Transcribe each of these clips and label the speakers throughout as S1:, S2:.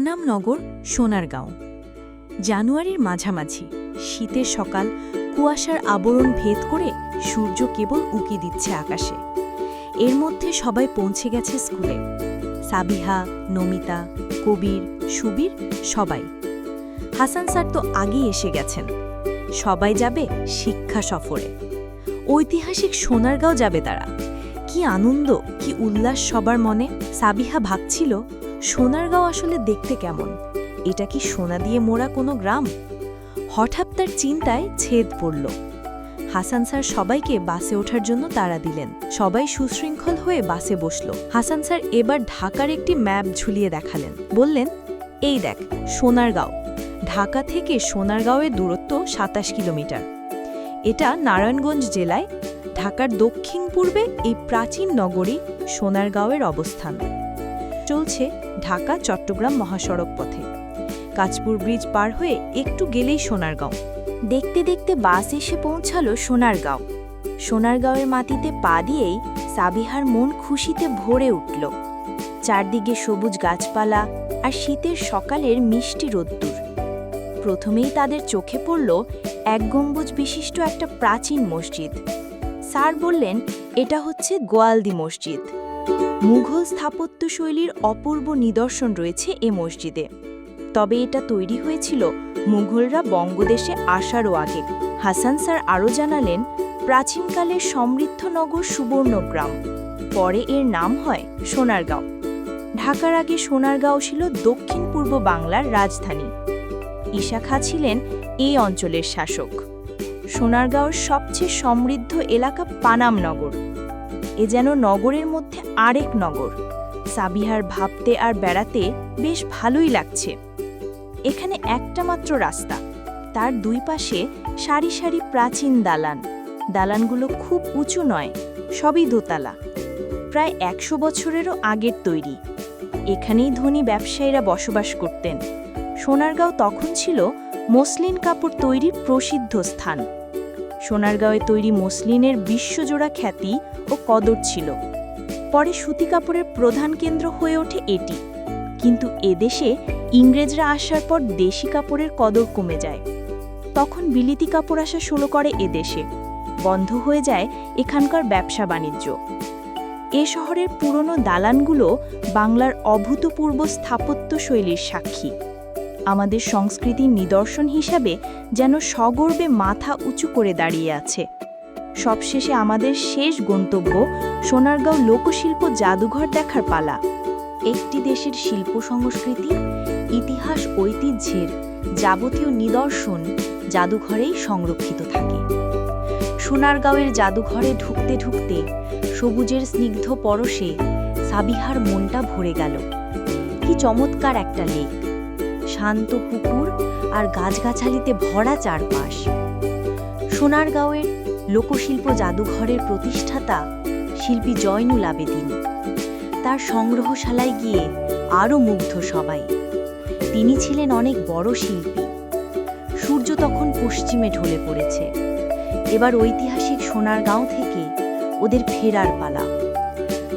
S1: পানাম নগর সোনারগাঁও। জানুয়ারির মাঝামাঝি, শীতের সকাল, কুয়াশার আবরণ ভেদ করে সূর্য কেবল উকি দিচ্ছে আকাশে। এর মধ্যে সবাই পৌঁছে গেছে স্কুলে। সাবিহা, নমিতা, কবির, সুবীর, সবাই। হাসান স্যার তো আগেই এসে গেছেন। সবাই যাবে শিক্ষা সফরে। ঐতিহাসিক সোনারগাঁও যাবে তারা। কি আনন্দ, কি উল্লাস সবার মনে। সাবিহা ভাবছিল সোনারগাঁও আসলে দেখতে কেমন? এটা কি সোনা দিয়ে মোড়া কোনো গ্রাম? হঠাৎ তার চিন্তায় ছেদ পড়ল। হাসান স্যার সবাইকে বাসে ওঠার জন্য তাড়া দিলেন। সবাই সুশৃঙ্খল হয়ে বাসে বসল। হাসান স্যার এবার ঢাকার একটি ম্যাপ ঝুলিয়ে দেখালেন। বললেন, এই দেখ সোনারগাঁও ঢাকা থেকে সোনারগাঁওয়ের দূরত্ব সাতাশ কিলোমিটার। এটা নারায়ণগঞ্জ জেলায়, ঢাকার দক্ষিণ পূর্বে এই প্রাচীন নগরী সোনারগাঁওয়ের অবস্থান। চলছে ঢাকা, চট্টগ্রাম মহাসড়ক পথে। কাঁচপুর ব্রিজ পার হয়ে একটু গেলেই সোনারগাঁও। দেখতে দেখতে বাস এসে পৌঁছালো সোনারগাঁও। সোনারগাঁওয়ের মাটিতে পা দিয়েই সাবিহার মন খুশিতে ভরে উঠল। চারদিকে সবুজ গাছপালা আর শীতের সকালের মিষ্টি রোদ্দুর। প্রথমেই তাদের চোখে পড়ল এক গম্বুজ বিশিষ্ট একটা প্রাচীন মসজিদ। স্যার বললেন, এটা হচ্ছে গোয়ালদি মসজিদ। মুঘল স্থাপত্যশৈলীর অপূর্ব নিদর্শন রয়েছে এ মসজিদে। তবে এটা তৈরি হয়েছিল মুঘলরা বঙ্গদেশে আসারও আগে। হাসান স্যার আরও জানালেন প্রাচীনকালের সমৃদ্ধ নগর সুবর্ণগ্রাম পরে এর নাম হয় সোনারগাঁও। ঢাকার আগে সোনারগাঁও ছিল দক্ষিণ পূর্ব বাংলার রাজধানী। ঈশা খা ছিলেন এই অঞ্চলের শাসক। সোনারগাঁওর সবচেয়ে সমৃদ্ধ এলাকা পানাম নগর। এ যেন নগরের মধ্যে আরেক নগর। সাবিহার ভাবতে আর বেড়াতে বেশ ভালোই লাগছে। এখানে একটা মাত্র রাস্তা। তার দুই পাশে সারি সারি প্রাচীন দালান। দালানগুলো খুব উঁচু নয়, সবই দোতলা। প্রায় একশো বছরেরও আগের তৈরি। এখানেই ধনী ব্যবসায়ীরা বসবাস করতেন। সোনারগাঁও তখন ছিল মসলিন কাপড় তৈরির প্রসিদ্ধ স্থান। সোনারগাঁওয়ে তৈরি মসলিনের বিশ্বজোড়া খ্যাতি ও কদর ছিল। পরে সুতি কাপড়ের প্রধান কেন্দ্র হয়ে ওঠে এটি। কিন্তু এদেশে ইংরেজরা আসার পর দেশি কাপড়ের কদর কমে যায়। তখন বিলিতি কাপড় আসা শুরু করে এদেশে। বন্ধ হয়ে যায় এখানকার ব্যবসা বাণিজ্য। এ শহরের পুরনো দালানগুলো বাংলার অভূতপূর্ব স্থাপত্য শৈলীর সাক্ষী। আমাদের সংস্কৃতির নিদর্শন হিসাবে যেন সগর্বে মাথা উঁচু করে দাঁড়িয়ে আছে। সবশেষে আমাদের শেষ গন্তব্য সোনারগাঁও লোকশিল্প জাদুঘর দেখার পালা। একটি দেশের শিল্প সংস্কৃতি ইতিহাস ঐতিহ্যের যাবতীয় নিদর্শন জাদুঘরেই সংরক্ষিত থাকে। সোনারগাঁওয়ের জাদুঘরে ঢুকতে ঢুকতে সবুজের স্নিগ্ধ পরশে সাবিহার মনটা ভরে গেল। কি চমৎকার একটা লেক। শান্ত পুকুর আর গাছগাছালিতে ভরা চারপাশ। সোনারগাঁওয়ের লোকশিল্প জাদুঘরের প্রতিষ্ঠাতা শিল্পী জয়নুল আবেদিন। তার সংগ্রহশালায় গিয়ে আরও মুগ্ধ সবাই। তিনি ছিলেন অনেক বড় শিল্পী। সূর্য তখন পশ্চিমে ঢলে পড়েছে। এবার ঐতিহাসিক সোনারগাঁও থেকে ওদের ফেরার পালা।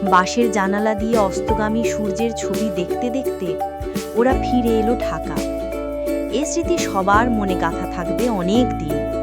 S1: বাঁশের জানালা দিয়ে অস্তগামী সূর্যের ছবি দেখতে দেখতে ওরা ফিরে এলো ঢাকা। এ স্মৃতি সবার মনে গাথা থাকবে অনেক দিন।